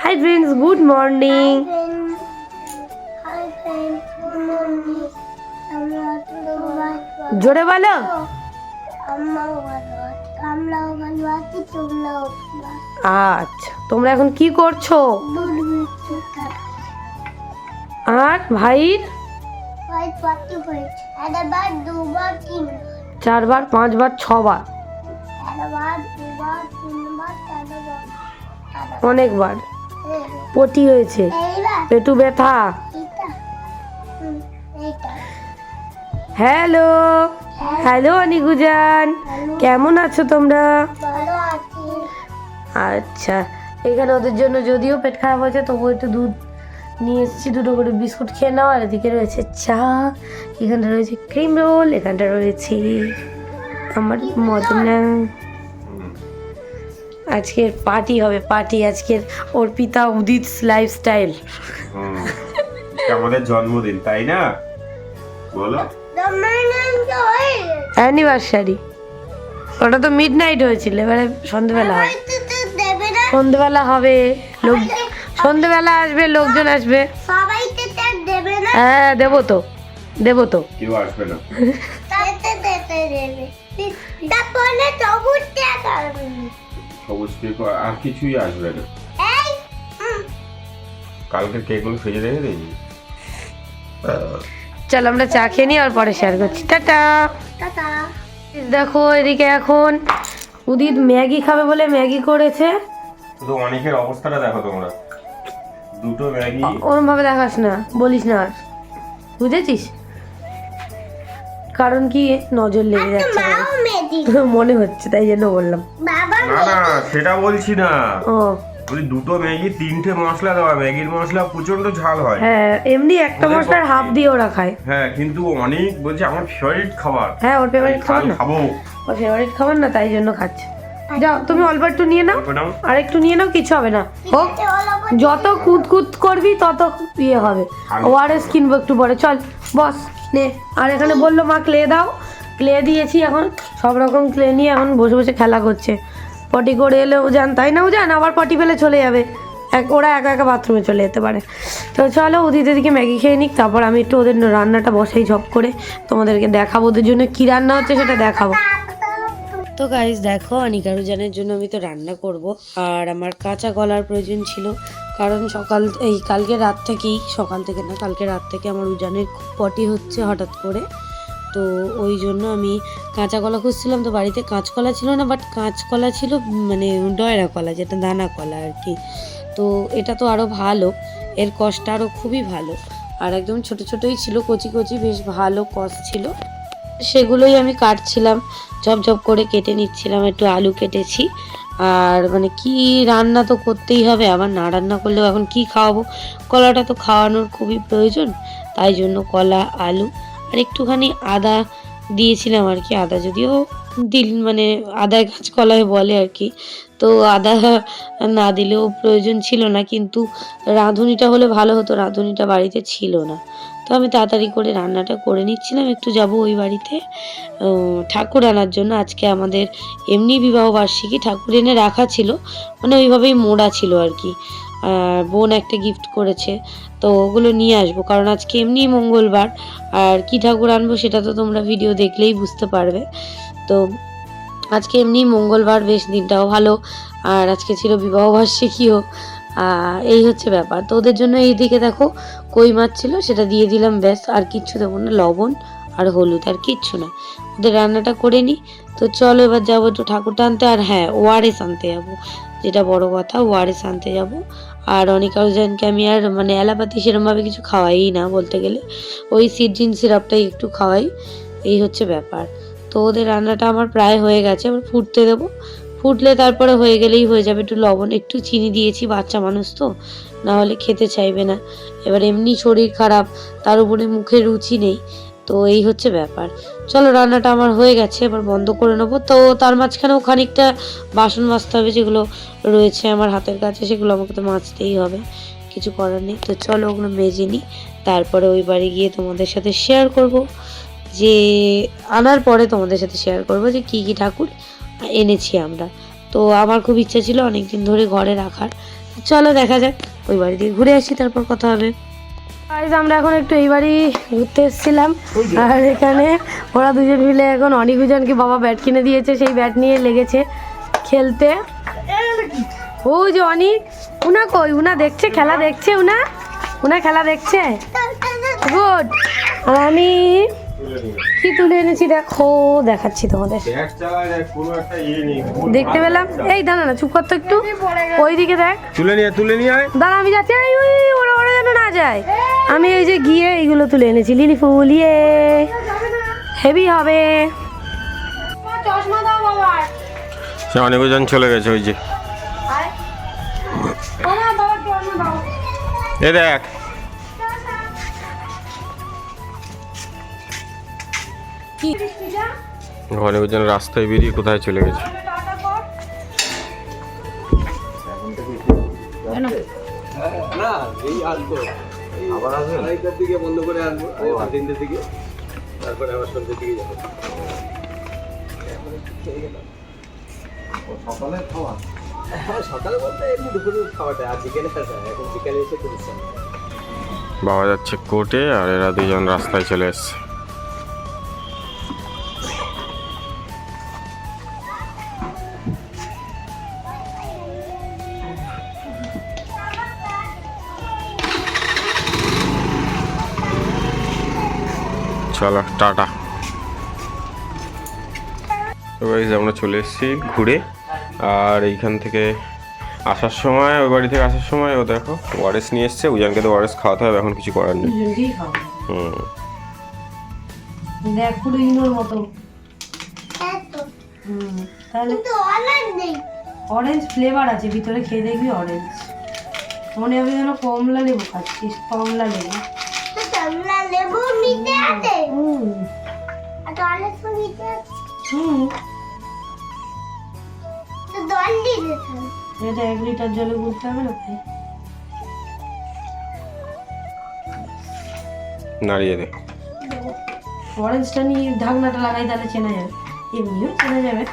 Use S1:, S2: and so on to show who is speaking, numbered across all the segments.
S1: Hi
S2: friends good morning জোরে বলো। আচ্ছা তোমরা এখন কি করছ আর ভাইর
S1: ভাই পাটি হয়েছে দুবার
S2: চারবার পাঁচবার ছবার অনেকবার। পটি হয়েছে। পেটু ব্যথা।
S1: হুম, এইটা।
S2: হ্যালো। হ্যালো অনিকুজান কেমন আছো তোমরা? আচ্ছা এখানে ওদের জন্য যদিও পেট খারাপ হয়েছে তবুও একটু দুধ নিয়ে এসেছি দুটো করে বিস্কুট খেয়ে নাও। আর এদিকে রয়েছে চা এখানটা রয়েছে ক্রিম রোল এখানটা রয়েছে আমার মদনা। আজকের পার্টি হবে পার্টি আজকের অর্পিতা উদিত লাইফস্টাইল
S3: আমাদের জন্মদিন তাই না? বলো।
S1: হয়ে।
S2: অ্যানিভার্সারি ওটা তো মিড নাইট হয়েছিল এবারে সন্ধেবেলা হবে
S1: হয়তো তো দেবে না
S2: সন্ধেবেলা হবে লোক সন্ধেবেলা আসবে লোকজন আসবে।
S1: সবাইকে তো আর দেবে না
S2: হ্যাঁ দেবো তো দেবো তো।
S3: কেউ আসবে না।
S1: তাতে দিতে দেবে। তারপরে না।
S3: সবুজ কেক আর কিছুই আসবে না।
S1: এই হুম,
S3: কালকের কেকগুলো ফ্রিজে রেখে দিই
S2: চল আমরা চা খেয়ে নিই আর পরে শেয়ার করছি। টাটা।
S1: টাটা।
S2: দেখো এদিকে এখন উদিত ম্যাগি খাবে বলে ম্যাগি করেছে।
S3: শুধু অনেকের অবস্থাটা দেখো তোমরা। দুটো ম্যাগি।
S2: ওরম ভাবে দেখাস না বলিস না আর। বুঝেছিস? কারণ কি? নজর লেগে যাচ্ছে মনে হচ্ছে তাই জন্য বললাম।
S3: না না সেটা বলছি না।
S2: ও।
S3: ওই দুটো ম্যাগি তিনটে মশলা দেওয়া। ম্যাগির মশলা প্রচণ্ড ঝাল হয়।
S2: হ্যাঁ এমনি একটা মশলার হাফ দিয়ে ওরা খায়।
S3: হ্যাঁ কিন্তু অনেক বলছে আমার ফেভারিট খাবার।
S2: হ্যাঁ ওর ফেভারিট খাবার না?
S3: খাব।
S2: ওর ফেভারিট খাবার না তাই জন্য খাচ্ছে। যাও তুমি অল্প একটু নিয়ে নাও। আর একটু নিয়ে নাও কিছু হবে না। হোক যত কুদ কুদ করবি তত ইয়ে হবে। ওআরএস কিনবো একটু পরে। চল বস নে। আর এখানে বলল মা ক্লে দাও। ক্লে দিয়েছি এখন। সব রকম ক্লে নিয়ে এখন বসে বসে খেলা করছে। পটি করে এলেও যান তাই না ও যান আবার পটি ফেলে চলে যাবে। এক ওরা একা একা বাথরুমে চলে যেতে পারে। তো চলো ওদিকে দিকে ম্যাগি খেয়ে নিক। তারপর আমি একটু ওদের রান্নাটা বসাই ঝপ করে। তোমাদেরকে দেখাবো ওদের জন্য কী রান্না হচ্ছে সেটা দেখাবো। তো গাইজ দেখো অনিকারুজানের জন্য আমি তো রান্না করব। আর আমার কাঁচা কলার প্রয়োজন ছিল। কারণ সকাল, এই কালকে রাত থেকেই, সকাল থেকে না, কালকে রাত থেকে আমার উজানের খুব পটি হচ্ছে হঠাৎ করে। তো ওই জন্য আমি কাঁচা কলা খুঁজছিলাম। তো বাড়িতে কাঁচকলা ছিল না বাট কাঁচকলা ছিল মানে ডয়রা কলা, যেটা দানা কলা আর কি। তো এটা তো আরও ভালো। এর কষটা আরও খুবই ভালো। আর একদম ছোট ছোটই ছিল, কচি কচি, বেশ ভালো কষ ছিল সেগুলোই আমি কাটছিলাম। ঝপঝপ করে কেটে নিচ্ছিলাম, একটু আলু কেটেছি। আর মানে কি রান্না তো করতেই হবে, আবার না রান্না করলেও এখন কি খাওয়াবো? কলাটা তো খাওয়ানোর খুবই প্রয়োজন, তাই জন্য কলা, আলু আর একটুখানি আদা দিয়েছিলাম আর কি, আদা যদিও দিল মানে আদায় গাছ কলায় বলে আর কি। তো আদা না দিলেও প্রয়োজন ছিল না, কিন্তু রাঁধুনিটা হলে ভালো হতো, রাঁধুনিটা বাড়িতে ছিল না। তো আমি তাড়াতাড়ি করে রান্নাটা করে নিচ্ছিলাম। একটু যাব ওই বাড়িতে। ঠাকুর আনার জন্য আজকে আমাদের এমনি বিবাহ বার্ষিকী ঠাকুর এনে রাখা ছিল। মানে ওইভাবেই মোড়া ছিল আর কি। আর বোন একটা গিফট করেছে। তো ওগুলো নিয়ে আসব। কারণ আজকে এমনি মঙ্গলবার। আর কি ঠাকুর আনব সেটা তো তোমরা ভিডিও দেখলেই বুঝতে পারবে। তো আজকে এমনি মঙ্গলবার বেশ দিনটাও ভালো। আর আজকে ছিল বিবাহ বার্ষিকীও। আহ, এই হচ্ছে ব্যাপার। তো ওদের জন্য এইদিকে দেখো, কই মাছ ছিল সেটা দিয়ে দিলাম, ব্যাস, আর কিচ্ছু দেবো না, লবণ আর হলুদ আর কিচ্ছু না। ওদের রান্নাটা করে নিই তো চলো এবার যাব একটু ঠাকুরটা আনতে, আর হ্যাঁ ওয়ারেস আনতে যাব। যেটা বড় কথা ওয়ারেস আনতে যাব। আর অনেক আরোজনকে আমি আর মানে অ্যালাপাতি সেরমভাবে কিছু খাওয়াই না বলতে গেলে। ওই সিডজিন সিরাপটাই একটু খাওয়াই। এই হচ্ছে ব্যাপার। তো ওদের রান্নাটা আমার প্রায় হয়ে গেছে, এবার ফুটতে দেবো। ফুটলে তারপরে হয়ে গেলেই হয়ে যাবে। একটু লবণ, একটু চিনি দিয়েছি, বাচ্চা মানুষ তো, না হলে খেতে চাইবে না। এবার এমনি শরীর খারাপ, তার উপরে মুখে রুচি নেই, তো এই হচ্ছে ব্যাপার। চলো, রান্নাটা আমার হয়ে গেছে, এবার বন্ধ করে নেব। তো তার মাঝখানেও খানিকটা বাসন মাজতে হবে, যেগুলো রয়েছে আমার হাতের কাছে, সেগুলো আমাকে তো মাজতেই হবে। কিছু করার নেই। তো চলো, ওগুলো মেজে নিই। তারপরে ওই বাড়ি গিয়ে তোমাদের সাথে শেয়ার করব। যে আনার পরে তোমাদের সাথে শেয়ার করব যে কি কি ঠাকুর এনেছি আমরা।
S4: তো আমার খুব ইচ্ছা ছিল অনেক দিন ধরে ঘরে রাখার। চলো দেখা যাক, ওই বাড়ি দিয়ে ঘুরে আসি, তারপর কথা হবে। আজ আমরা এখন একটু এই বাড়ি ঘুরতে এসেছিলাম। আর এখানে ওরা দুজন মিলে এখন অনেক দুজনকে বাবা ব্যাট কিনে দিয়েছে, সেই ব্যাট নিয়ে লেগেছে খেলতে। ও যে অনেক উনা কই? উনা দেখছে? খেলা দেখছে উনা? উনা খেলা দেখছে? গুড। আর আমি কি তুলে এনেছি দেখো দেখাচ্ছি তোমাদের।
S3: ইয়ে নেই
S4: দেখতে পেলাম? এই দাঁড়া না চুপ কর তো একটু। ওইদিকে দেখ।
S3: তুলে নিয়ে তুলে নিয়ে আয়।
S4: দাঁড়া আমি যাচ্ছি। এই ওই ওরা ওরা যেন না যায়। আমি এই যে গিয়ে এইগুলো তুলে এনেছি লিলি ফুল ইয়ে হেভি হবে চশমা দাও
S3: সে অনেকজন চলে গেছে ওই যে। এ দেখ
S4: কি?
S3: অনেকজন রাস্তায় বেরিয়ে কোথায় চলে গেছে?
S5: না এই আসব। আবার আসব আড়াইটার দিকে বন্ধ করে আসব তিনটের দিকে। তারপরে আবার সন্ধ্যের দিকে যাব। সকালে খাওয়া? হ্যাঁ সকালে বলতে এমনি দুপুরের খাওয়াটা আর বিকেলে এখন বিকেলে এসে করেছি।
S3: বাবা যাচ্ছে কোর্টে আর এরা দুজন রাস্তায় চলে এসছে। চলো টাটা। তো আমরা চলে এসেছি ঘুরে। আর এইখান থেকে আসার সময় ওই বাড়ি থেকে আসার সময় ও দেখো ওয়ারেস নিয়ে এসছে। উজানকে তো ওয়ারেস খাওয়াতে হবে এখন কিছু করার নেই। হুম।
S4: দেখ পুরো ইনোর মতো। হুম তাহলে অরেঞ্জ ফ্লেভার আছে ভিতরে খেয়ে দেখবি অরেঞ্জ মনে হবে যেন কমলা লেবু খাচ্ছিস কমলা লেবু।
S1: কমলা লেবু মিঠে আছে।
S4: হুম। এটা এক লিটার জলে গুলতে হবে না? ভাই
S3: নাড়িয়ে দে।
S4: অরেঞ্জটা নিয়ে ঢাকনাটা লাগাই তাহলে চেনা যাবে। এমনিও চেনা যাবে।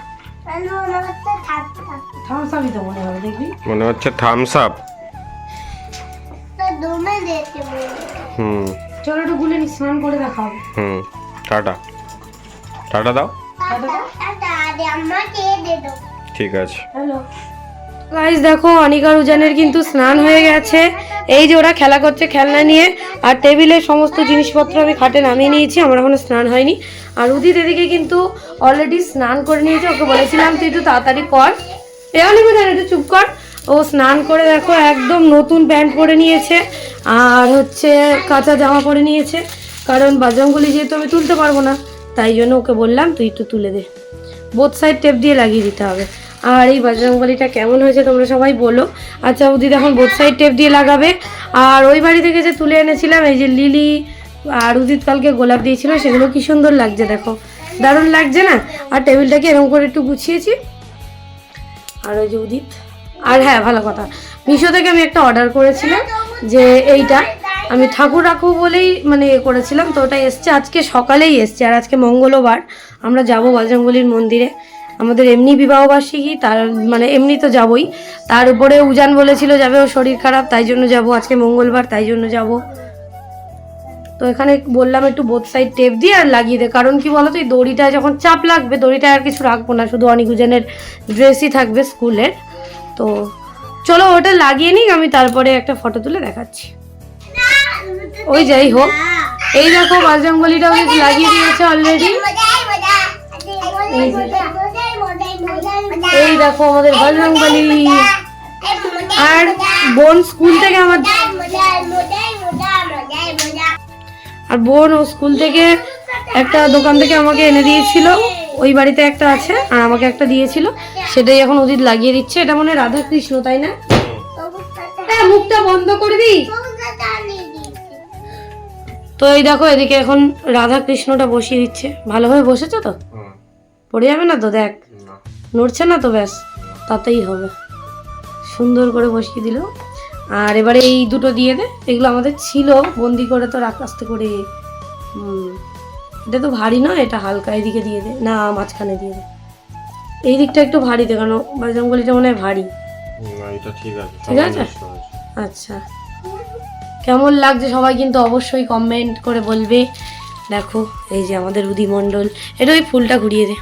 S1: থাকতে
S4: থামসাবি তো মনে হবে দেখবি?
S3: মনে হচ্ছে থামস আপ হুম।
S4: চলো একটু গুলে নি স্নান করে দেখাও। হবে
S3: হুম। টাটা। টাটা দাও। ঠিক আছে।
S4: গাইস দেখো অনিকার উজানের কিন্তু স্নান হয়ে গেছে। এই যে ওরা খেলা করছে খেলনা নিয়ে, আর টেবিলের সমস্ত জিনিসপত্র আমি খাটে নামিয়ে নিয়েছি, আমার এখনও স্নান হয়নি। আর উদিত এদিকে কিন্তু অলরেডি স্নান করে নিয়েছে, ওকে বলেছিলাম, তুই একটু তাড়াতাড়ি কর। এ অনিকুজান একটু চুপ কর। ও স্নান করে, দেখো, একদম নতুন প্যান্ট পরে নিয়েছে, আর হচ্ছে কাঁচা জামা পরে নিয়েছে। কারণ বাজরঙ্গলি যেহেতু আমি তুলতে পারব না, তাই জন্য ওকে বললাম, তুই একটু তুলে দে। বোথ সাইড টেপ দিয়ে লাগিয়ে দিতে হবে। আর এই বাজরঙ্গলিটা কেমন হয়েছে তোমরা সবাই বলো। আচ্ছা উদিত এখন বোথ সাইড টেপ দিয়ে লাগাবে। আর ওই বাড়ি থেকে যে তুলে এনেছিলাম, এই যে লিলি আর উদিত কালকে গোলাপ দিয়েছিল, সেগুলো কি সুন্দর লাগছে দেখো। দারুণ লাগছে না? আর টেবিলটাকে এরকম করে একটু গুছিয়েছি। আর ওই যে উদিত। আর হ্যাঁ ভালো কথা। মিশো থেকে আমি একটা অর্ডার করেছিলাম যে এইটা। আমি ঠাকুর রাখব বলেই মানে এ করেছিলাম, তো ওটা এসছে, আজকে সকালেই এসছে, আর আজকে মঙ্গলবার। আমরা যাব বজরঙ্গলির মন্দিরে। আমাদের এমনি বিবাহবার্ষিকী, তার মানে এমনি তো যাবই। তার উপরে উজান বলেছিল যাবে, ও শরীর খারাপ, তাই জন্য যাব। আজকে মঙ্গলবার, তাই জন্য যাব। তো এখানে বললাম একটু বোথ সাইড টেপ দিয়ে আর লাগিয়ে দে। কারণ কি বলতো, এই দড়িটা যখন চাপ লাগবে, দড়িটা আর কিছু রাখব না। শুধু অনেক উজানের ড্রেসই থাকবে স্কুলের। তো চলো ওটা লাগিয়ে নিই, আমি তারপরে একটা ফটো তুলে দেখাচ্ছি। ওই যাই হোক এই দেখো বাজরঙ্গলিটা ওই লাগিয়ে দিয়েছে অলরেডি এই দেখো আমাদের বজরংবলী আর বোন স্কুল থেকে আমার আর বোন ও স্কুল থেকে একটা দোকান থেকে আমাকে এনে দিয়েছিল। ওই বাড়িতে একটা আছে আর আমাকে একটা দিয়েছিল। সেটাই এখন উদিত লাগিয়ে দিচ্ছে। এটা মনে হয় রাধা কৃষ্ণ তাই না? হ্যাঁ মুখটা বন্ধ করবি তো এই দেখো এদিকে এখন রাধা কৃষ্ণটা বসিয়ে দিচ্ছে। ভালোভাবে বসেছে তো? পড়ে যাবে না তো? দেখ। নড়ছে না তো? ব্যাস তাতেই হবে। সুন্দর করে বসিয়ে দিল। আর এবারে এই দুটো দিয়ে দে। এগুলো আমাদের ছিল বন্দি করে তো রাখ আস্তে করে। এটা তো ভারী নয় এটা হালকা। এদিকে দিয়ে দে। না মাঝখানে দিয়ে দে। এই দিকটা একটু ভারী দেখানো বাজরঙ্গলিটা মনে হয় ভারী।
S3: ঠিক আছে।
S4: ঠিক আছে? আচ্ছা। কেমন লাগছে সবাই কিন্তু অবশ্যই কমেন্ট করে বলবে। দেখো এই যে আমাদের উদি মণ্ডল। এটা ওই ফুলটা ঘুরিয়ে দে।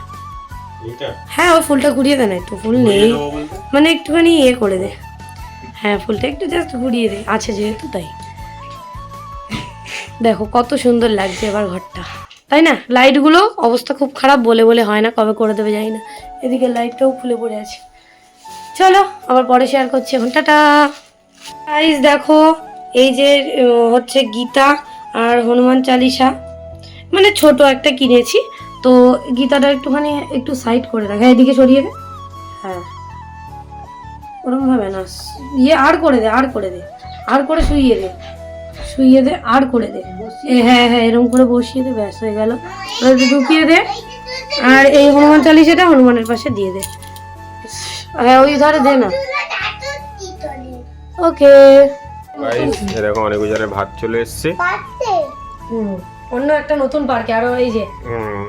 S4: হ্যাঁ ওই ফুলটা ঘুরিয়ে দে না একটু ফুল নেই। মানে একটুখানি ইয়ে করে দে। হ্যাঁ ফুলটা একটু জাস্ট ঘুরিয়ে দে। আছে যেহেতু তাই। দেখো কত সুন্দর লাগছে এবার ঘরটা। তাই না? লাইটগুলো অবস্থা খুব খারাপ বলে বলে হয় না কবে করে দেবে জানি না। এদিকে লাইটটাও খুলে পড়ে আছে। চলো আবার পরে শেয়ার করছি এখন। টাটা। গাইস দেখো এই যে হচ্ছে গীতা আর হনুমান চালিসা। মানে ছোট একটা কিনেছি। তো গীতাটা একটুখানি একটু সাইড করে রাখ। হ্যাঁ এদিকে সরিয়ে দে। হ্যাঁ। ওরকম ভাবে না ইয়ে আর করে দে আর করে দে। আর করে শুইয়ে দে। শুইয়ে দে আর করে দে। হ্যাঁ হ্যাঁ এরকম করে বসিয়ে দে ব্যাস হয়ে গেল। ঢুকিয়ে দে। আর এই হনুমান চালিসাটা হনুমানের পাশে দিয়ে দে। হ্যাঁ ওই ধারে দে না। ওকে
S3: গাইস এরকম অনেক উজারে ভাত চলে এসছে।
S4: হুম অন্য একটা নতুন পার্কে আরও এই যে।
S3: হুম।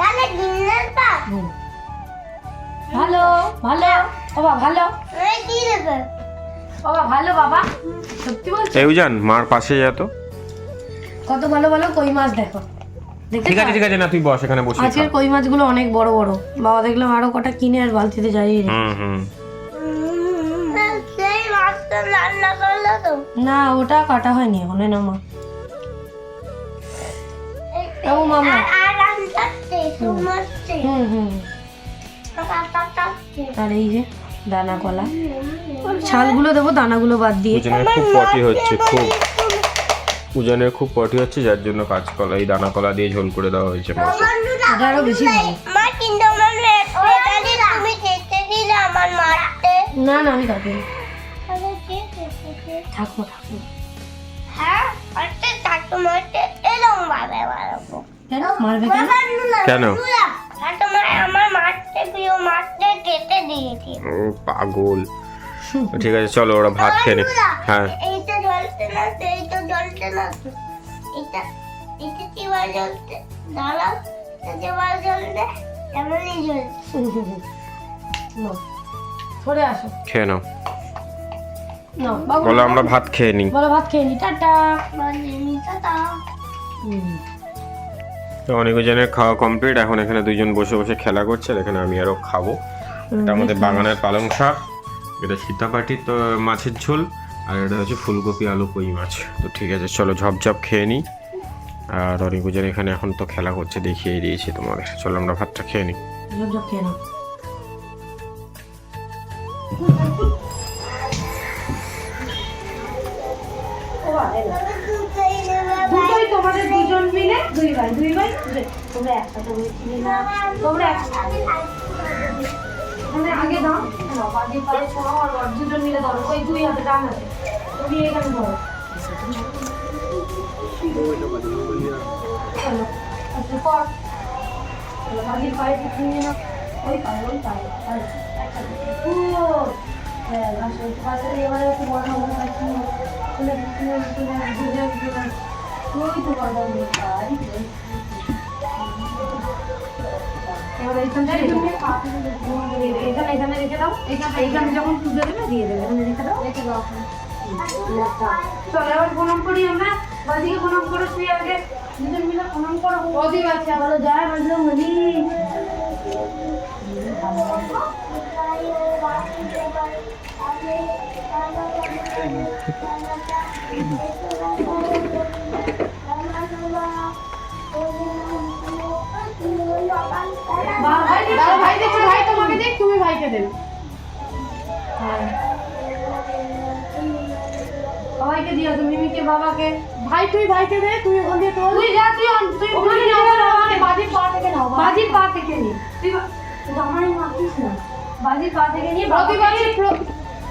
S1: তাহলে ডিনার পা
S4: ভালো ভালো। বাবা ভালো।
S1: কি
S4: বাবা ভালো বাবা। সত্যি বলছো?
S3: এই উজান মার পাশে যা তো।
S4: কত ভালো ভালো কই মাছ দেখো।
S3: ঠিক আছে ঠিক আছে না তুই বস এখানে বসে
S4: আজকের কই মাছগুলো অনেক বড় বড়। বাবা দেখলাম আরও কটা কিনে আর বালতিতে যাই
S3: হুম হুম।
S1: সেই মাছটা করল তো?
S4: না ওটা কাটা হয়নি এখন না মা ও মামা।
S1: আর আর রান্নাতে
S4: হুম হুম আর এই যে দানা কলা ছালগুলো দেবো দানাগুলো বাদ দিয়ে।
S3: উজানের খুব পটি হচ্ছে খুব। উজানের খুব পটি হচ্ছে যার জন্য কাঁচকলা এই দানা কলা দিয়ে ঝোল করে দেওয়া হয়েছে মাছে
S4: এটা আরও বেশি
S1: মা কিন্তু আমার তুমি খেতে আমার মারতে।
S4: না না আমি কাটি
S1: তাহলে কে
S4: থাকব
S1: হ্যাঁ ভাবে মারবো।
S4: কেন? মারবে কেন?
S3: কেন?
S1: আর তোমার আমার মারতে প্রিয় মারতে কেটে দিয়েছি
S3: ও, পাগল। ঠিক আছে চলো ওরা ভাত খেয়ে নে। হ্যাঁ।
S1: এইটা না না। এটা এটা কি বার জ্বলছে? দাঁড়াও এটা বার জ্বলছে এমনই জ্বলছে।
S4: সরে আসো।
S3: খেয়ে নাও। বলো আমরা ভাত খেয়ে নিই।
S4: বলো ভাত খেয়ে নি টাটা।
S1: মানে
S3: তো অনেক জনের খাওয়া কমপ্লিট এখন এখানে দুইজন বসে বসে খেলা করছে। এখানে আমি আরও খাব। এটা আমাদের বাগানের পালং শাক। এটা সীতাপাটি তো মাছের ঝোল। আর এটা হচ্ছে ফুলকপি আলু কই মাছ। তো ঠিক আছে চলো ঝপঝপ খেয়ে নিই। আর অনেক জন এখানে এখন তো খেলা করছে। দেখিয়ে দিয়েছি তোমাদের। চলো আমরা ভাতটা খেয়ে নিই।
S4: সব খেয়ে নাও। তোমাদের দুজন মিলে দুই ভাই দুই ভাই তোমরা একসাথে হয়েছিলে না তোমরা মানে আগে দাও। বাদি পায়ে ছোঁয়াও আর দুজন মিলে ধরো। ওই দুই হাতে ডান হাতে তুমি এখানে ধরো। আচ্ছা কর বাদির পায়ে নিয়ে নাও। ওই পায়ে ওই পায়ে একসাথে। খুব হ্যাঁ আসো একটু পাশে দিয়ে এবারে একটু বড় হবে না কি চলে চলে চলে দুজন চলে ওই তো বড় হবে পাই এবার এইখান থেকে তুমি এখানে এখানে রেখে দাও এখানে এখানে যখন পুজো দেবে দিয়ে দেবে এখানে রেখে দাও রেখে দাও চলো এবার প্রণাম করি আমরা বাদিকে প্রণাম করো তুই আগে দুজন মিলে প্রণাম করো অধিক আছে বলো জয় বজরঙ্গলি
S6: দাদা ভাই দেখছে ভাই তোমাকে দেখ তুমি ভাইকে দেবে
S4: সবাইকে দিও তুমি মিমিকে বাবাকে।
S6: ভাই তুই ভাইকে দে তুই ওখান দিয়ে
S4: তুই যা তুই তুই
S6: ওখানে যাও বাজির পা থেকে নাও
S4: বাজির পা থেকে নি। তুই আমার মাতিস না। বাজির পা থেকে নিয়ে
S6: প্রতিবারই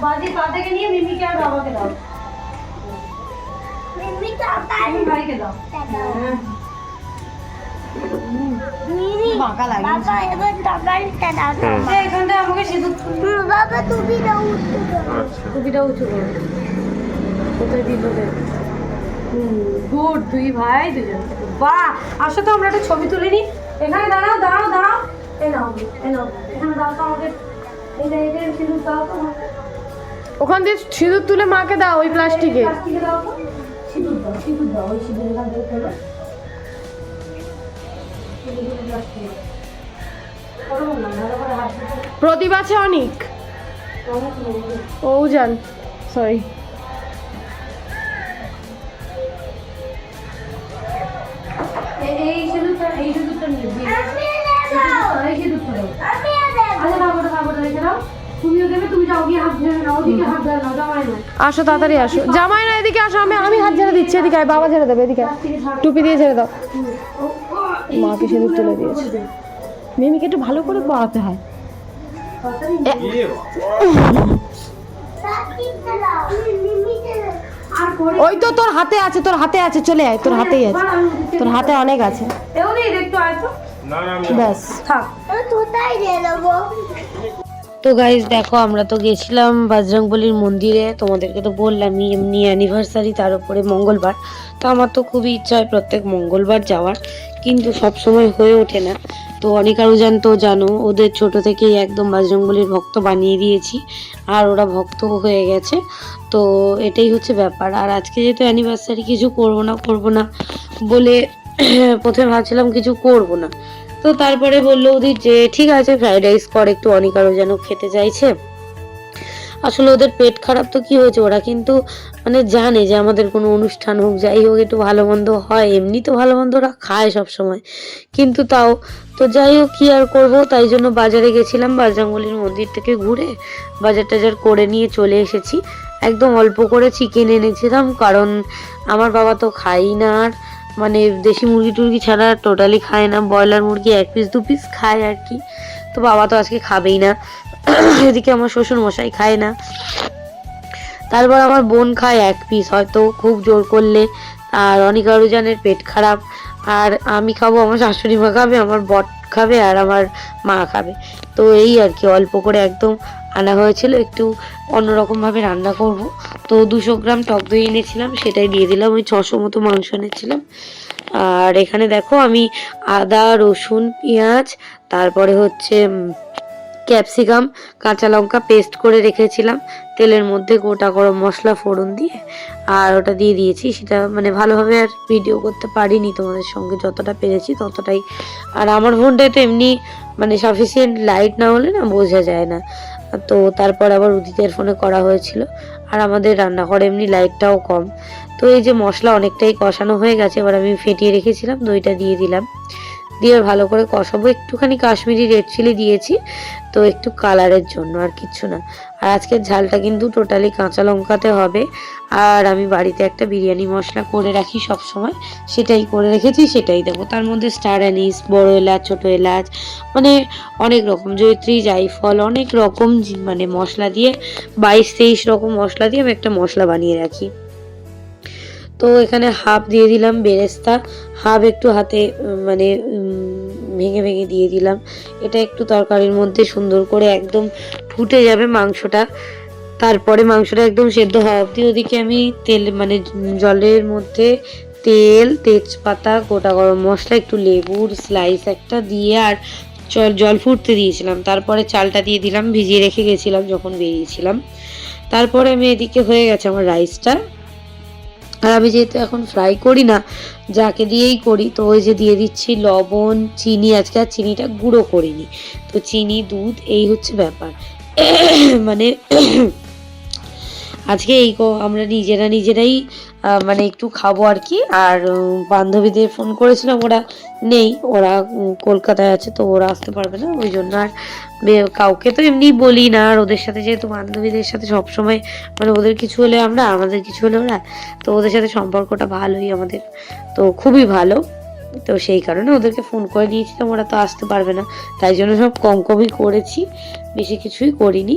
S4: বাজির পা থেকে নিয়ে মিমিকে আর বাবাকে দাও। ভাই আসো তো আমরা একটা ছবি তুলে নিই এখানে দাঁড়াও দাঁড়াও দাঁড়াও
S6: ওখান দিয়ে সিঁদুর তুলে মাকে দাও ওই প্লাস্টিকে।
S2: প্লাস্টিকে দাও তো। সিঁদুর দাও সিঁদুর দাও ওই সিঁদুর এখান থেকে দিতে
S6: প্রদীপ আছে অনেক। ও যান সরি
S2: এই এই সিঁদুরটা নিয়ে।
S1: দেবো
S2: এই সিঁদুরটা দাও।
S1: আমি দেবো
S2: আচ্ছা দাও ওটা রেখে দাও তুমিও দেবে তুমি যাও গিয়ে হাত ধরে নাও ওদিকে হাত ধরে নাও জামাই না
S6: আসো তাড়াতাড়ি আসো। জামাই না এদিকে আসো আমি আমি হাত ঝেড়ে দিচ্ছি এদিকে বাবা ঝেড়ে দেবে এদিকে টুপি দিয়ে ছেড়ে দাও। মাকে সিঁদুর তুলে দিয়েছে। মিমিকে একটু ভালো করে পড়াতে হয়। ওই তো তোর হাতে আছে তোর হাতে আছে চলে আয় তোর হাতেই আছে। তোর হাতে অনেক আছে। ব্যাস।
S2: থাক।
S1: কোথায় দেবো
S2: তো গাইজ দেখো, আমরা তো গেছিলাম বজরংবলির মন্দিরে। তোমাদেরকে তো বললামই, এমনি অ্যানিভার্সারি তার উপরে মঙ্গলবার। তো আমার তো খুবই ইচ্ছা হয় প্রত্যেক মঙ্গলবার যাওয়ার, কিন্তু সব সময় হয়ে ওঠে না। তো অনেক আরও জানতো জানো, ওদের ছোট থেকেই একদম বজরংবলির ভক্ত বানিয়ে দিয়েছি, আর ওরা ভক্ত হয়ে গেছে। তো এটাই হচ্ছে ব্যাপার। আর আজকে যেহেতু অ্যানিভার্সারি কিছু করব না করব না বলে প্রথমে ভাবছিলাম কিছু করব না। তো তারপরে বলল ওদের যে, ঠিক আছে ফ্রাইড রাইস কর একটু অনেক আরও যেন খেতে চাইছে। আসলে ওদের পেট খারাপ তো কি হয়েছে? ওরা কিন্তু মানে জানে যে আমাদের কোনো অনুষ্ঠান হোক, যাই হোক, একটু ভালো মন্দ হয়। এমনি তো ভালো মন্দ ওরা খায় সব সময় কিন্তু তাও, তো যাই হোক, কি আর করব? তাই জন্য বাজারে গেছিলাম বাজরাঙ্গলির মন্দির থেকে ঘুরে বাজার টাজার করে নিয়ে চলে এসেছি। একদম অল্প করে চিকেন এনেছিলাম, কারণ আমার বাবা তো খাই না আর। মানে দেশি মুরগি টুরগি ছাড়া টোটালি খায় না। ব্রয়লার মুরগি এক পিস দু পিস খায় আর কি। তো বাবা তো আজকে খাবেই না। এদিকে আমার শ্বশুর মশাই খায় না। তারপর আমার বোন খায় এক পিস হয়তো খুব জোর করলে। আর অনেক আরুজানের পেট খারাপ। আর আমি খাব, আমার শাশুড়ি মা খাবে, আমার বট খাবে, আর আমার মা খাবে। তো এই আর কি, অল্প করে একদম আনা হয়েছিল, একটু অন্যরকমভাবে রান্না করব। তো দুশো গ্রাম টক দই এনেছিলাম, সেটাই দিয়ে দিলাম, ওই ছশো মতো মাংস এনেছিলাম। আর এখানে দেখো, আমি আদা, রসুন, পেঁয়াজ, তারপরে হচ্ছে ক্যাপসিকাম, কাঁচা লঙ্কা পেস্ট করে রেখেছিলাম, তেলের মধ্যে গোটা গরম মশলা ফোড়ন দিয়ে। আর ওটা দিয়ে দিয়েছি, সেটা মানে ভালোভাবে আর ভিডিও করতে পারিনি তোমাদের সঙ্গে, যতটা পেরেছি ততটাই। আর আমার ফোনটায় তো এমনি মানে সাফিসিয়েন্ট লাইট না হলে না বোঝা যায় না। তো তারপর আবার উদিতের ফোনে করা হয়েছিল। আর আমাদের রান্নাঘরে এমনি লাইটটাও কম। তো এই যে মশলা অনেকটাই কষানো হয়ে গেছে, এবার আমি ফেটিয়ে রেখেছিলাম, দইটা দিয়ে দিলাম। দিয়ে ভালো করে কষাবো। একটুখানি কাশ্মীরি রেড চিলি দিয়েছি, তো একটু কালারের জন্য আর কিচ্ছু না। আর আজকের ঝালটা কিন্তু টোটালি কাঁচা লঙ্কাতে হবে। আর আমি বাড়িতে একটা বিরিয়ানি মশলা করে রাখি সব সময় সেটাই করে রেখেছি, সেটাই দেবো। তার মধ্যে স্টার অ্যানিস বড় এলাচ, ছোটো এলাচ মানে অনেক রকম জয়ত্রী, জাইফল, অনেক রকম মানে মশলা দিয়ে, বাইশ তেইশ রকম মশলা দিয়ে আমি একটা মশলা বানিয়ে রাখি। তো এখানে হাফ দিয়ে দিলাম বেরেস্তা, হাফ একটু হাতে মানে ভেঙে ভেঙে দিয়ে দিলাম। এটা একটু তরকারির মধ্যে সুন্দর করে একদম ফুটে যাবে মাংসটা। তারপরে মাংসটা একদম সেদ্ধ হওয়া অবধি ওদিকে আমি তেল মানে জলের মধ্যে তেল, তেজপাতা, গোটা গরম মশলা, একটু লেবুর স্লাইস একটা দিয়ে আর জল ফুটতে দিয়েছিলাম। তারপরে চালটা দিয়ে দিলাম, ভিজিয়ে রেখে গেছিলাম যখন বেরিয়েছিলাম। তারপরে আমি এদিকে হয়ে গেছে আমার রাইসটা আর আমি যেহেতু এখন ফ্রাই করি না, যাকে দিয়েই করি, তো ওই যে দিয়ে দিচ্ছি লবণ, চিনি, আজকে আর চিনিটা গুঁড়ো করিনি। তো চিনি, দুধ, এই হচ্ছে ব্যাপার। মানে আজকে এই আমরা নিজেরা নিজেরাই মানে একটু খাব আর কি। আর বান্ধবীদের ফোন করেছিলাম, ওরা নেই, ওরা কলকাতায় আছে, তো ওরা আসতে পারবে না, ওই জন্য আর কাউকে তো এমনি বলি না, আর ওদের সাথে যেহেতু বান্ধবীদের সাথে সবসময় মানে ওদের কিছু হলে আমরা, আমাদের কিছু হলে ওরা, তো ওদের সাথে সম্পর্কটা ভালোই আমাদের, তো খুবই ভালো। তো সেই কারণে ওদেরকে ফোন করে দিয়েছিলাম ওরা তো আসতে পারবে না, তাই জন্য সব কম কমই করেছি, বেশি কিছুই করিনি।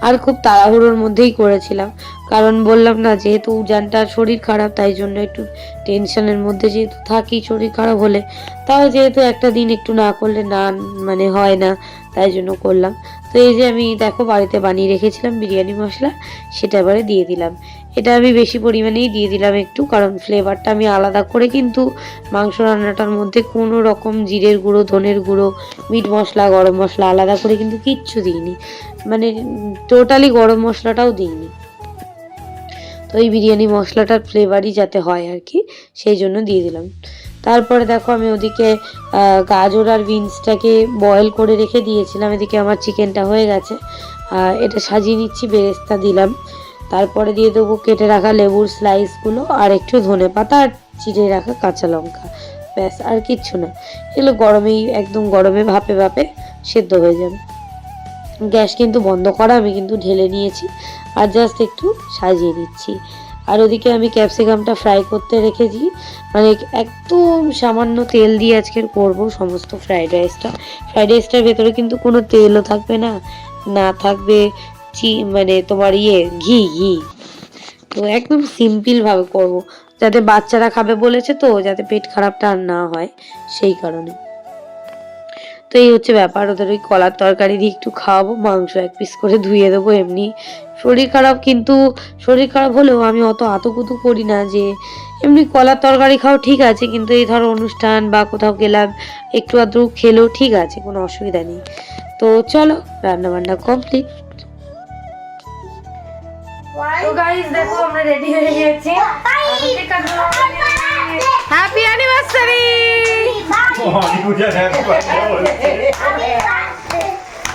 S2: আর খুব তাড়াহুড়োর মধ্যেই করেছিলাম। কারণ বললাম না, যেহেতু উজানটার শরীর খারাপ, তাই জন্য একটু টেনশনের মধ্যে যেহেতু থাকি শরীর খারাপ হলে, তাও যেহেতু একটা দিন একটু না করলে না মানে হয় না, তাই জন্য করলাম।
S4: তো এই যে আমি দেখো বাড়িতে বানিয়ে রেখেছিলাম বিরিয়ানি মশলা, সেটা এবারে দিয়ে দিলাম। এটা আমি বেশি পরিমাণেই দিয়ে দিলাম একটু, কারণ ফ্লেভারটা আমি আলাদা করে কিন্তু মাংস রান্নাটার মধ্যে কোনো রকম জিরের গুঁড়ো, ধনের গুঁড়ো মিট মশলা, গরম মশলা আলাদা করে কিন্তু কিচ্ছু দিইনি। মানে টোটালি গরম মশলাটাও দিইনি। তো এই বিরিয়ানি মশলাটার ফ্লেভারই যাতে হয় আর কি, সেই জন্য দিয়ে দিলাম। তারপরে দেখো আমি ওদিকে গাজর আর বিনসটাকে বয়েল করে রেখে দিয়েছিলাম, এদিকে আমার চিকেনটা হয়ে গেছে। এটা সাজিয়ে নিচ্ছি, বেরেস্তা দিলাম। তারপরে দিয়ে দেবো কেটে রাখা লেবুর স্লাইসগুলো আর একটু ধনে পাতা আর চিড়ে রাখা কাঁচা লঙ্কা। ব্যাস, আর কিচ্ছু না। এগুলো গরমেই, একদম গরমে ভাপে ভাপে সেদ্ধ হয়ে যাবে। গ্যাস কিন্তু বন্ধ করা আমি কিন্তু ঢেলে নিয়েছি আর জাস্ট একটু সাজিয়ে নিচ্ছি। আর ওদিকে আমি ক্যাপসিকামটা ফ্রাই করতে রেখেছি। মানে একদম সামান্য তেল দিয়ে আজকের করব সমস্ত ফ্রাইড রাইসটা ফ্রাইড রাইসটার ভেতরে কিন্তু কোনো তেলও থাকবে না। না থাকবে চি মানে তোমার ইয়ে ঘি ঘি। তো একদম সিম্পলভাবে করব। যাতে বাচ্চারা খাবে বলেছে তো, যাতে পেট খারাপটা আর না হয়, সেই কারণে। তো এই হচ্ছে ব্যাপার, ওদের ওই কলার তরকারি দিয়ে একটু খাওয়াবো, মাংস এক পিস করে ধুয়ে দেবো এমনি। শরীর খারাপ কিন্তু, শরীর খারাপ হলেও আমি অত আতকুতু করি না যে, এমনি কলার তরকারি খাও ঠিক আছে, কিন্তু এই ধরো অনুষ্ঠান বা কোথাও গেলাম, একটু আধটু খেলেও ঠিক আছে, কোনো অসুবিধা নেই। তো চলো রান্না বান্না কমপ্লিট তো গাইস দেখো আমরা রেডি হয়ে গেছি হ্যাপি অ্যানিভার্সারি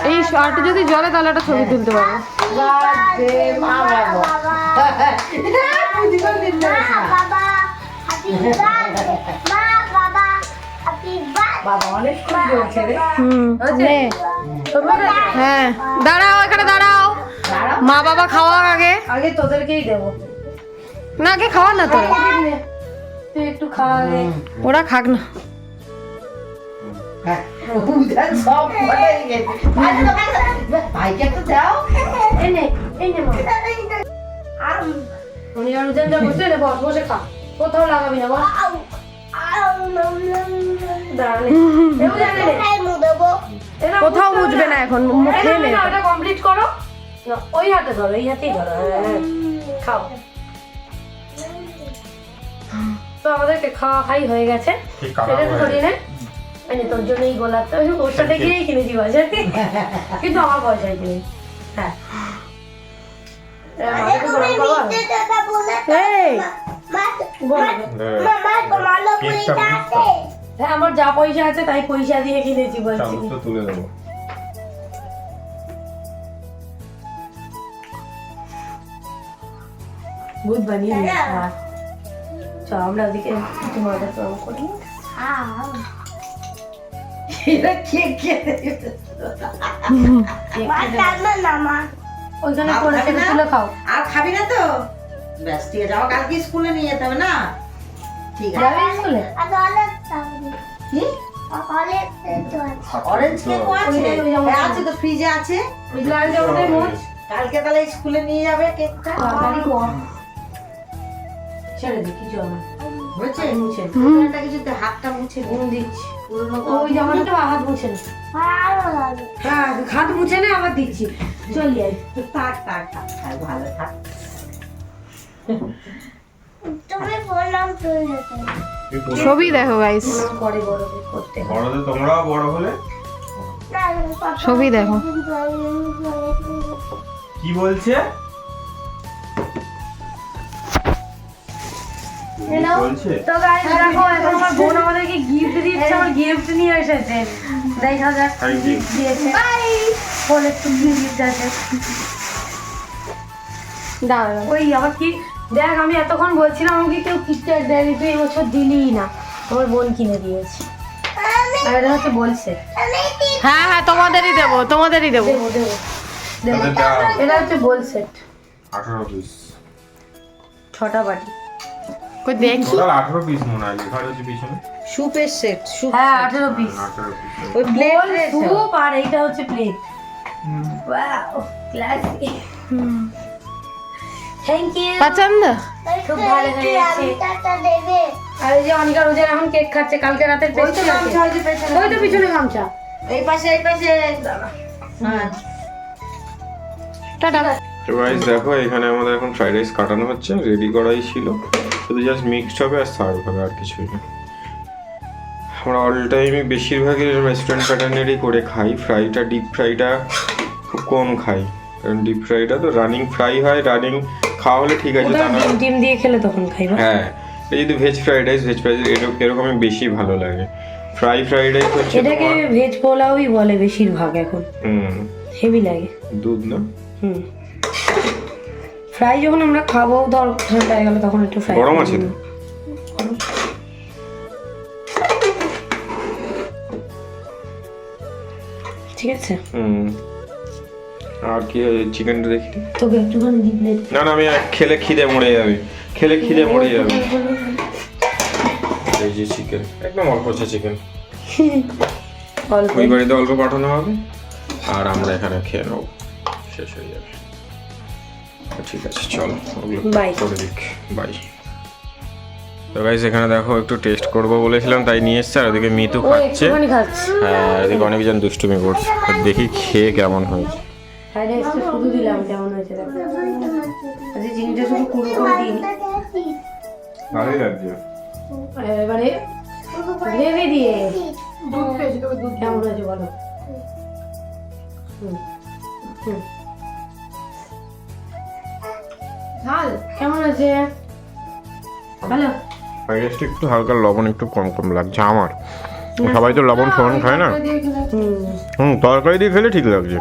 S4: এই শর্ট যদি জলে তাহলে একটা ছবি তুলতে পারব হ্যাঁ। এখানে দাঁড়াও মা বাবা খাওয়ার আগে? আগে তোদেরকেই দেবো। না আগে খাওয়া না তোরা? তুই একটু খাওয়া আগে। ওরা খাক না। কোথাও লাগাবি না
S6: কোথাও বুঝবে না এখন মুখে
S4: কমপ্লিট করো। না, ওই হাতে ধরো এই হাতেই ধরো হ্যাঁ। খাও তো আমাদেরকে খাওয়া খাই হয়ে গেছে এটা একটু সরিয়ে নে এই নে, তোর জন্য এই গোলাপটা ওর সাথে গিয়েই কিনেছি বাজারে কিন্তু আমার পয়সায় কিনে হ্যাঁ তো হ্যাঁ আমার যা পয়সা আছে তাই পয়সা দিয়ে কিনেছি বলছি
S3: তুলে দেবো
S4: ভূত বানিয়ে হ্যাঁ। চল আমরা ওদিকে তোমাদের প্রণাম করি ওইখানে করে
S7: খাবে না?
S4: তুলে খাও।
S7: আর খাবি না তো? ব্যাস ঠিক আছে আমার কালকে স্কুলে নিয়ে যেতে হবে না? ঠিক আছে।
S4: যাবি স্কুলে?
S7: কি? অরেঞ্জ কেক আছে।
S4: ওই যে- ওই যে-
S7: আছে তো ফ্রিজে আছে। কালকে তাহলে স্কুলে নিয়ে যাবে কেকটা।
S4: ছেড়ে দি কিছু হবে
S7: বুঝছে
S4: মুছে
S7: একটা কিছু হাতটা মুছে নে।
S4: দিচ্ছি? ওই জামাটা হাত মুছে নে হ্যাঁ হাত মুছে নে আবার দিচ্ছি। চল যাই
S7: থাক থাক থাক থাক, ভালো থাক।
S1: তুমি বললাম তুই
S6: ছবি দেখো গাইস
S4: পরে বড় করতে হবে।
S3: তোমরাও বড় হলে?
S6: ছবি দেখো।
S3: কি বলছে?
S4: তো গাইস দেখো এখন আমার বোন আমাদেরকে গিফট দিচ্ছে আমার গিফট নিয়ে এসেছে। দেখা যাক গিফট দিয়েছে। ফোন একটু গিফট আছে।
S6: দাঁড়া
S4: ওই আবার কি? দেখ আমি এতক্ষণ বলছিলাম আমাকে কেউ কিটক্যাট দেয়নি তুই এবছর দিলিই না। আমার বোন কিনে দিয়েছে। আর এটা হচ্ছে বলছে।
S6: হ্যাঁ হ্যাঁ তোমাদেরই দেবো তোমাদেরই দেবো।
S4: এটা হচ্ছে বল সেট
S3: আঠারো পিস
S4: ছটা বাটি।
S6: কই দেখি।
S3: পিস মনে হয় লেখা রয়েছে পিছনে
S7: সুপের সেট সুপ
S4: হ্যাঁ আঠেরো পিস
S3: আঠারো পিস
S7: ওই প্লেট
S4: বল স্যুপ আর এইটা হচ্ছে plate wow classy thank you
S6: পছন্দ
S4: খুব ভালো হয়েছে। আর এই যে অনিকা রোজার এখন কেক খাচ্ছে কালকে রাতের
S7: ওই গামছা ওই যে পেছনে।
S4: ওই তো পিছনে গামছা।
S7: এই পাশে এই পাশে। হ্যাঁ।
S4: টাটা।
S3: তো গাইস দেখো এখানে আমাদের এখন ফ্রাইড রাইস কাটানো হচ্ছে রেডি করাই ছিল। শুধু জাস্ট মিক্সড হবে আর সার্ভ হবে আর কিছুই না। আমরা অল টাইমে বেশিরভাগই রেস্টুরেন্ট প্যাটার্নেরই করে খাই। ফ্রাইটা ডিপ ফ্রাইটা খুব কম খাই। কারণ ডিপ ফ্রাইটা তো রানিং ফ্রাই হয় রানিং খাওয়া হলে ঠিক আছে
S4: ওটা
S3: তা না
S4: ডিম ডিম দিয়ে খেলে তখন খাই
S3: হ্যাঁ এই যদি veg fried rice veg fried rice এরকমই বেশি ভালো লাগে। ফ্রাই ফ্রাইড রাইস হচ্ছে
S4: এটাকে ভেজ পোলাওই বলে বেশিরভাগ এখন।
S3: হুম।
S4: হেভি লাগে।
S3: দুধ না?
S4: হুম। ফ্রাই যখন আমরা খাব ধর ঠান্ডা হয়ে গেল তখন একটু ফ্রাই
S3: গরম আছে তো?
S4: ঠিক আছে?
S3: হুম। আর কি চিকেনটা দেখি?
S4: তোকে একটুখানি দি প্লেট
S3: না না আমি খেলে খিদে মরে যাবে। খেলে খিদে মরে যাবে। এই যে চিকেন একদম অল্প আছে চিকেন
S4: অল্প।
S3: ওই বাড়িতে অল্প পাঠানো হবে আর আমরা এখানে খেয়ে নেব। শেষ হয়ে যাবে। ঠিক আছে চলো. করে দিক বাই। তো গাইস এখানে দেখো একটু টেস্ট করব বলেছিলাম তাই নিয়ে এসছে আর ওদিকে মিতু খাচ্ছে। হ্যাঁ এদিকে অনেকজন দুষ্টুমি করছে। দেখি খেয়ে কেমন হয়েছে।
S4: ফ্রাইড রাইসটা শুধু দিলাম কেমন হয়েছে দেখো। আচ্ছা চিনিটা শুধু কুড়ো করে দিই।
S3: ভালোই লাগছে।
S4: আর এবারে গ্রেভি দিয়ে। কেমন হয়েছে বলো? হুম। হুম। ঝাল কেমন আছে? ভালো?
S3: রাইসটা একটু হালকা লবণ একটু কম কম লাগছে আমার। সবাই তো লবণ সমান খায় না?
S4: হুম।
S3: হুম তরকারি দিয়ে খেলে ঠিক লাগছে।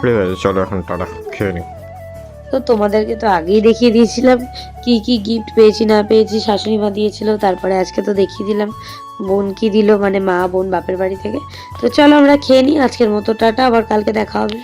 S3: ঠিক আছে চলো এখন টাটা খেয়ে নিই
S2: তো তোমাদেরকে তো আগেই দেখিয়ে দিয়েছিলাম কি কি গিফট পেয়েছি না পেয়েছি শাশুড়ি মা দিয়েছিল তারপরে আজকে তো দেখিয়ে দিলাম। বোন কি দিল মানে মা বোন বাপের বাড়ি থেকে। তো চলো আমরা খেয়ে নিই আজকের মতো টাটা আবার কালকে দেখা হবে।